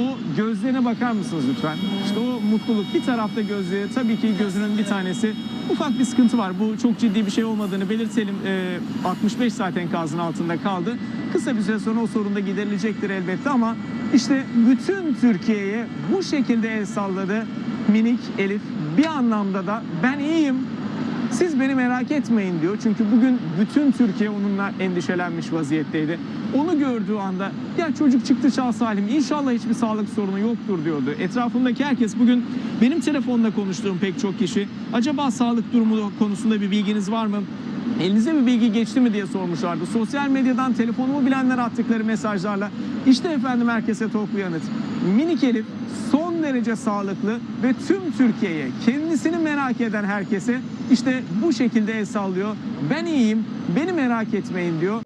O gözlerine bakar mısınız lütfen? İşte o mutluluk bir tarafta gözü tabii ki gözünün bir tanesi ufak bir sıkıntı var. Bu çok ciddi bir şey olmadığını belirtelim. Ee, 65 saat enkazın altında kaldı. Kısa bir süre sonra o sorun da giderilecektir elbette ama işte bütün Türkiye'ye bu şekilde el salladı minik Elif. Bir anlamda da ben iyiyim, siz beni merak etmeyin diyor. Çünkü bugün bütün Türkiye onunla endişelenmiş vaziyetteydi. Onu gördüğü anda ya çocuk çıktı çağ salim inşallah hiçbir sağlık sorunu yoktur diyordu. Etrafımdaki herkes bugün benim telefonla konuştuğum pek çok kişi acaba sağlık durumu konusunda bir bilginiz var mı? Elinize bir bilgi geçti mi diye sormuşlardı. Sosyal medyadan telefonumu bilenler attıkları mesajlarla işte efendim herkese tok bir yanıt. Minik Elif son derece sağlıklı ve tüm Türkiye'ye kendisini merak eden herkese işte bu şekilde el sallıyor. Ben iyiyim, beni merak etmeyin diyor.